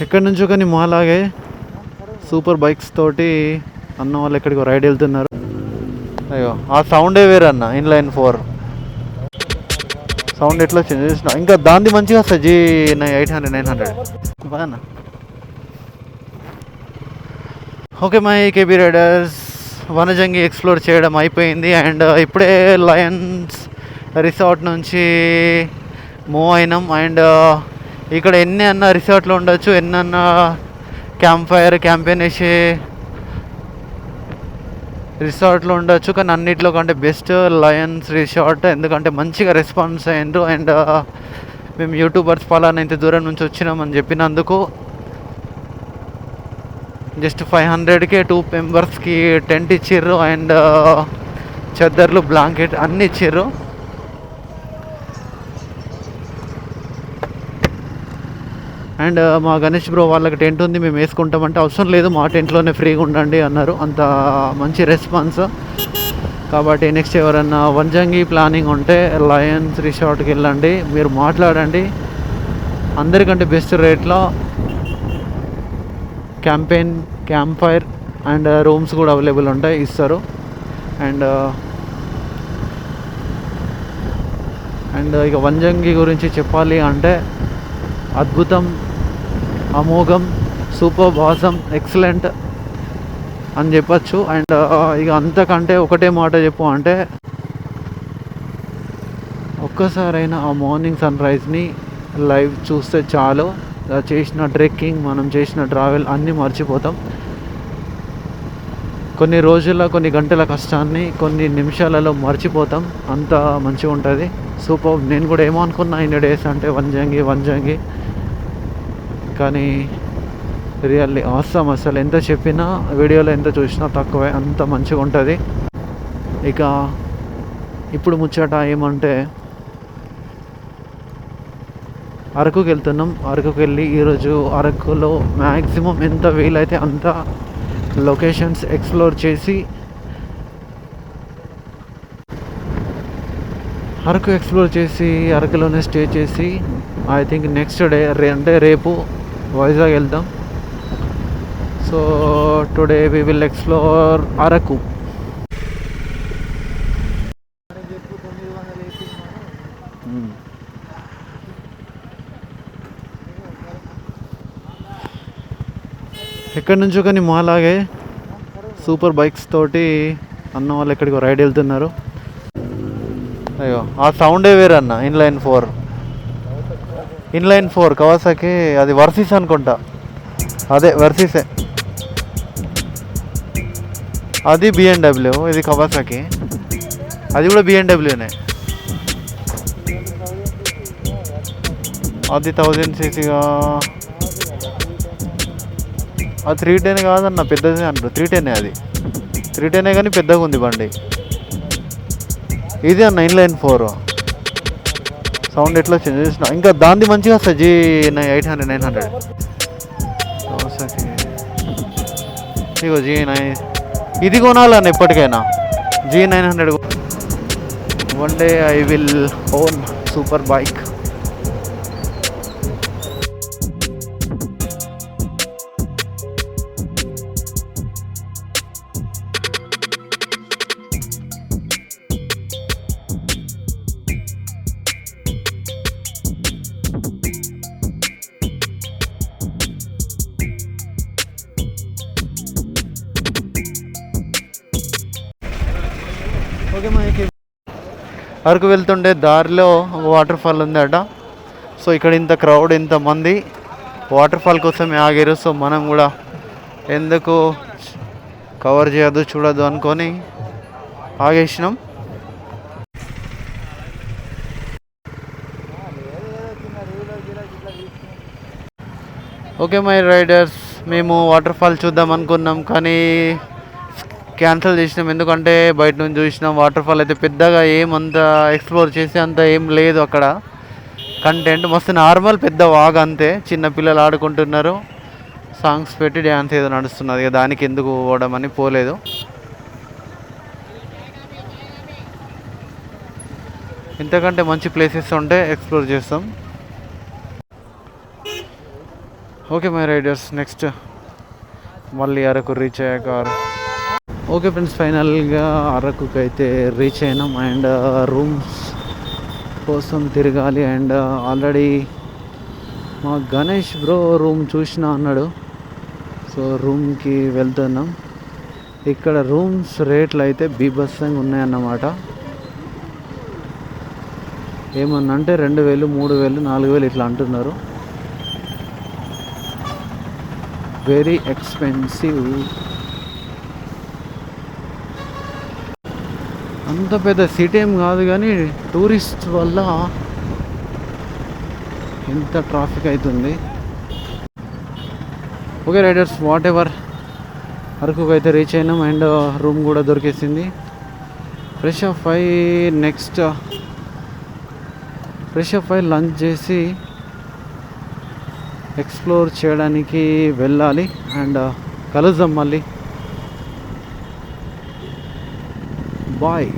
ఎక్కడి నుంచో కానీ మాలాగే సూపర్ బైక్స్ తోటి అన్న వాళ్ళు ఎక్కడికో రైడ్ వెళ్తున్నారు. అయ్యో ఆ సౌండే వేరే అన్న ఇన్లైన్ ఫోర్ సౌండ్ ఎట్లా చేంజ్ చేసిన. ఇంకా దాంది మంచిగా వస్తుంది G eight hundred nine hundred బాగా okay my KB riders Vanajangi explore చేయడం అయిపోయింది. అండ్ uh, ఇప్పుడే లయన్స్ రిసార్ట్ నుంచి మూవ్ అయినాం అండ్ ఇక్కడ ఎన్ని అన్న రిసార్ట్లు ఉండొచ్చు ఎన్ని అన్న క్యాంప్ ఫైర్ క్యాంపెయిన్ వేసే రిసార్ట్లో ఉండొచ్చు కానీ అన్నిట్లో కంటే బెస్ట్ లయన్స్ రిసార్ట్. ఎందుకంటే మంచిగా రెస్పాన్స్ అయ్యిండ్రు అండ్ మేము యూట్యూబర్స్ పలానా ఇంత దూరం నుంచి వచ్చినామని చెప్పినందుకు. జస్ట్ ఫైవ్ హండ్రెడ్కే టూ మెంబర్స్కి టెంట్ ఇచ్చిర్రు అండ్ చెద్దర్లు బ్లాంకెట్ అన్నీ ఇచ్చిర్రు. అండ్ మా గణేష్ బ్రో వాళ్ళకి టెంట్ ఉంది మేము వేసుకుంటామంటే అవసరం లేదు మా టెంట్లోనే ఫ్రీగా ఉండండి అన్నారు. అంత మంచి రెస్పాన్స్. కాబట్టి నెక్స్ట్ ఎవరన్నా వంజంగి ప్లానింగ్ ఉంటే లయన్స్ రిసార్ట్కి వెళ్ళండి. మీరు మాట్లాడండి. అందరికంటే బెస్ట్ రేట్లో campaign camp fire and rooms కూడా అవైలబుల్ ఉంటాయి ఇస్తారు. అండ్ అండ్ ఇక వంజంగి గురించి చెప్పాలి అంటే అద్భుతం అమోఘం సూపర్ బాసం ఎక్సలెంట్ అని చెప్పచ్చు. అండ్ ఇక అంతకంటే ఒకటే మాట చెప్పు అంటే ఒక్కసారైనా ఆ మార్నింగ్ సన్ రైజ్ని లైవ్ చూస్తే చాలు. చేసిన ట్రెక్కింగ్ మనం చేసిన ట్రావెల్ అన్నీ మర్చిపోతాం. కొన్ని రోజుల కొన్ని గంటల కష్టాన్ని కొన్ని నిమిషాలలో మర్చిపోతాం. అంత మంచిగా ఉంటుంది. సూపర్. నేను కూడా ఏమనుకున్నా ఇన్ని డేస్ అంటే వంజంగి వంజంగి కానీ రియల్లీ అవసరం అసలు. ఎంత చెప్పినా వీడియోలో ఎంత చూసినా తక్కువే. అంత మంచిగా ఉంటుంది. ఇక ఇప్పుడు ముచ్చట ఏమంటే అరకుకి వెళ్తున్నాం అరకుకి వెళ్ళి ఈరోజు అరకులో మ్యాక్సిమం ఎంత వీలైతే అంత లొకేషన్స్ ఎక్స్ప్లోర్ చేసి అరకు ఎక్స్ప్లోర్ చేసి అరకులోనే స్టే చేసి ఐ థింక్ నెక్స్ట్ డే రే అంటే రేపు వైజాగ్ వెళ్దాం. So today we will explore Araku. ఎక్కడి నుంచో కానీ మాలాగే సూపర్ బైక్స్ తోటి అన్న వాళ్ళు ఎక్కడికో రైడ్ వెళ్తున్నారు. అయ్యో ఆ సౌండే వేరే అన్న inline four. Inline four Kawasaki అది వర్సీస్ అనుకుంటా. అదే వర్సీసే అది బిఎన్డబ్ల్యూ ఇది కవాసాకి అది కూడా బిఎన్డబ్ల్యూనే అది థౌజండ్ సీసీగా అది త్రీ టెన్ కాదన్న పెద్దది అంటారు. త్రీ టెనే అది. త్రీ టెనే కానీ పెద్దగా ఉంది బండి. ఇది అన్న ఇన్లైన్ ఫోర్ సౌండ్ ఎట్లా చేంజ్ చేసిన. ఇంకా దాన్ని మంచిగా వస్తుంది G eight hundred nine hundred. ఇగో జీ నైన్ ఇది కొనాలన్న ఎప్పటికైనా. G nine hundred one day I will own super bike. Araku వెళ్తుండే దారిలో వాటర్ ఫాల్ ఉందట. సో ఇక్కడ ఇంత క్రౌడ్ ఇంతమంది వాటర్ ఫాల్ కోసమే ఆగారు. సో మనం కూడా ఎందుకు కవర్ చేయదు చూడదు అనుకొని ఆగేసినాం. ఓకే మై రైడర్స్ మేము వాటర్ ఫాల్ చూద్దాం అనుకున్నాం. కానీ క్యాన్సిల్ చేసినాం. ఎందుకంటే బయట నుంచి చూసినాం వాటర్ ఫాల్ అయితే పెద్దగా ఏమంత ఎక్స్ప్లోర్ చేసే అంత ఏం లేదు అక్కడ. కంటెంట్ మస్తు నార్మల్ పెద్ద వాగ్ అంతే. చిన్న పిల్లలు ఆడుకుంటున్నారు. సాంగ్స్ పెట్టి డ్యాన్స్ ఏదో నడుస్తున్నది. దానికి ఎందుకు పోవడం అని పోలేదు. ఇంతకంటే మంచి ప్లేసెస్ ఉంటే ఎక్స్ప్లోర్ చేస్తాం. ఓకే మై రైడర్స్ నెక్స్ట్ మళ్ళీ అరకు రీచ్ అయ్యాక ఓకే ఫ్రెండ్స్ ఫైనల్గా అరకుకి అయితే రీచ్ అయినాం అండ్ రూమ్స్ కోసం తిరగాలి అండ్ ఆల్రెడీ మా గణేష్ బ్రో రూమ్ చూసిన అన్నాడు. సో రూమ్కి వెళ్తున్నాం. ఇక్కడ రూమ్స్ రేట్లు అయితే బీభత్సంగా ఉన్నాయన్నమాట. ఏమన్నా అంటే రెండు వేలు మూడు వేలు నాలుగు వేలు ఇట్లా అంటున్నారు. వెరీ ఎక్స్పెన్సివ్ అంత పెద్ద సిటీ ఏం కాదు కానీ టూరిస్ట్ వల్ల ఎంత ట్రాఫిక్ అవుతుంది ఓకే రైడర్స్ వాట్ ఎవర్ అరకుకు అయితే రీచ్ అయినాం అండ్ రూమ్ కూడా దొరికేసింది. ఫ్రెష్ అప్ అయి నెక్స్ట్ ఫ్రెష్ అప్ అయి లంచ్ చేసి ఎక్స్ప్లోర్ చేయడానికి వెళ్ళాలి. అండ్ కలుద్దాం మళ్ళీ. Why?